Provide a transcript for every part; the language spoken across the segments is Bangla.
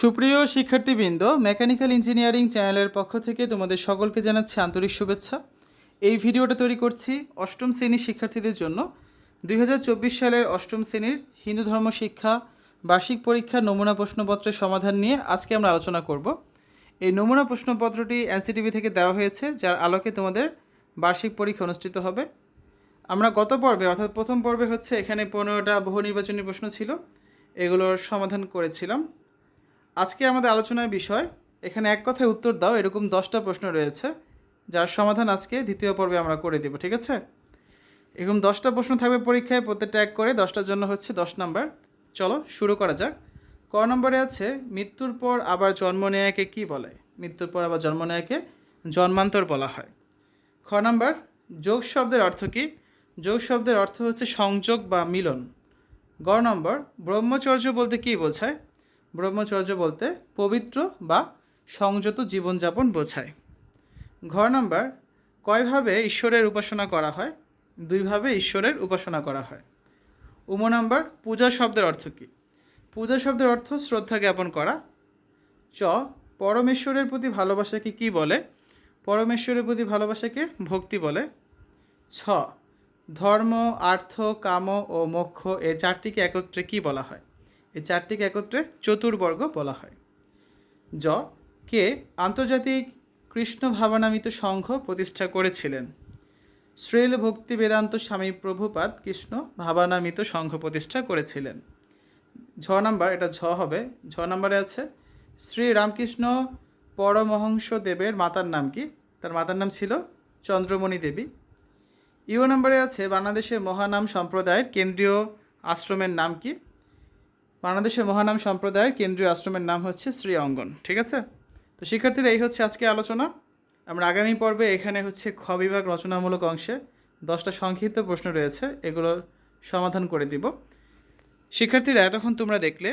সুপ্রিয় শিক্ষার্থীবৃন্দ মেকানিক্যাল ইঞ্জিনিয়ারিং চ্যানেলের পক্ষ থেকে তোমাদের সকলকে জানাচ্ছি আন্তরিক শুভেচ্ছা। এই ভিডিওটা তৈরি করছি অষ্টম শ্রেণির শিক্ষার্থীদের জন্য। দু হাজার চব্বিশ সালের অষ্টম শ্রেণির হিন্দু ধর্ম শিক্ষা, বার্ষিক পরীক্ষার নমুনা প্রশ্নপত্রের সমাধান নিয়ে আজকে আমরা আলোচনা করব। এই নমুনা প্রশ্নপত্রটি এনসিটিভি থেকে দেওয়া হয়েছে, যার আলোকে তোমাদের বার্ষিক পরীক্ষা অনুষ্ঠিত হবে। আমরা গত পর্বে, অর্থাৎ প্রথম পর্বে হচ্ছে এখানে পনেরোটা বহু নির্বাচনী প্রশ্ন ছিল, এগুলোর সমাধান করেছিলাম। আজকে আমাদের আলোচনার বিষয়, এখানে এক কথায় উত্তর দাও, এরকম দশটা প্রশ্ন রয়েছে, যার সমাধান আজকে দ্বিতীয় পর্বে আমরা করে দেব, ঠিক আছে? এরকম দশটা প্রশ্ন থাকবে পরীক্ষায়, প্রত্যেকটা এক করে, দশটার জন্য হচ্ছে দশ নাম্বার। চলো, শুরু করা যাক। ক নম্বরে আছে, মৃত্যুর পর আবার জন্ম নেয়াকে কী বলে? মৃত্যুর পর আবার জন্ম নেয়াকে জন্মান্তর বলা হয়। খ নাম্বার, যোগ শব্দের অর্থ কী? যোগ শব্দের অর্থ হচ্ছে সংযোগ বা মিলন। গ নম্বর, ব্রহ্মচর্য বলতে কী বোঝায়? ব্রহ্মচর্য বলতে পবিত্র বা সংযত জীবনযাপন বোঝায়। ঘ নম্বর, কয়ভাবে ঈশ্বরের উপাসনা করা হয়? দুইভাবে ঈশ্বরের উপাসনা করা হয়। উম নম্বর, পূজা শব্দের অর্থ কী? পূজা শব্দের অর্থ শ্রদ্ধা জ্ঞাপন করা। চ, পরমেশ্বরের প্রতি ভালোবাসাকে কী বলে? পরমেশ্বরের প্রতি ভালোবাসাকে ভক্তি বলে। ছ, ধর্ম, আর্থ, কাম ও মোক্ষ এই চারটিকে একত্রে কী বলা হয়? এই চারটিকে একত্রে চতুর্বর্গ বলা হয়। জ, কে আন্তর্জাতিক কৃষ্ণ ভাবনামিত সংঘ প্রতিষ্ঠা করেছিলেন। শ্রেল ভক্তি বেদান্ত স্বামী প্রভুপাদ কৃষ্ণ ভাবানামিত সংঘ প্রতিষ্ঠা করেছিলেন। ঝ নাম্বার, এটা ঝ হবে। ঝ নাম্বারে আছে, শ্রী রামকৃষ্ণ পরমহংস দেবের মাতার নাম কি? তার মাতার নাম ছিল চন্দ্রমণি দেবী। ইউ নম্বরে আছে, বাংলাদেশের মহানাম সম্প্রদায়ের কেন্দ্রীয় আশ্রমের নাম কি? বাংলাদেশের মহানাম সম্প্রদায়ের কেন্দ্রীয় আশ্রমের নাম হচ্ছে শ্রী অঙ্গন, ঠিক আছে? তো শিক্ষার্থীরা, এই হচ্ছে আজকে আলোচনা। আমরা আগামী পর্বে এখানে হচ্ছে খ বিভাগ রচনামূলক অংশে দশটা সংক্ষিপ্ত প্রশ্ন রয়েছে, এগুলোর সমাধান করে দিব। শিক্ষার্থীরা, এতক্ষণ তোমরা দেখলে,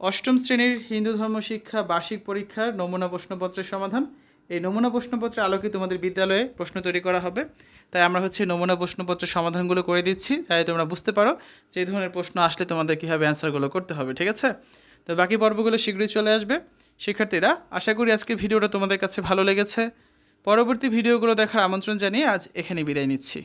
অষ্টম শ্রেণির হিন্দু ধর্ম শিক্ষা বার্ষিক পরীক্ষার নমুনা প্রশ্নপত্রের সমাধান এই নমুনা প্রশ্নপত্রের আলোকে তোমাদের বিদ্যালয়ে প্রশ্ন তৈরি করা হবে। তাই আমরা হচ্ছে নমুনা প্রশ্নপত্রের সমাধানগুলো করে দিচ্ছি তাই তোমরা বুঝতে পারো যে ধরনের প্রশ্ন আসলে তোমাদের কীভাবে অ্যান্সারগুলো করতে হবে, ঠিক আছে? তো বাকি পর্বগুলো শীঘ্রই চলে আসবে। শিক্ষার্থীরা, আশা করি আজকে ভিডিওটা তোমাদের কাছে ভালো লেগেছে। পরবর্তী ভিডিওগুলো দেখার আমন্ত্রণ জানিয়ে আজ এখানে বিদায় নিচ্ছি।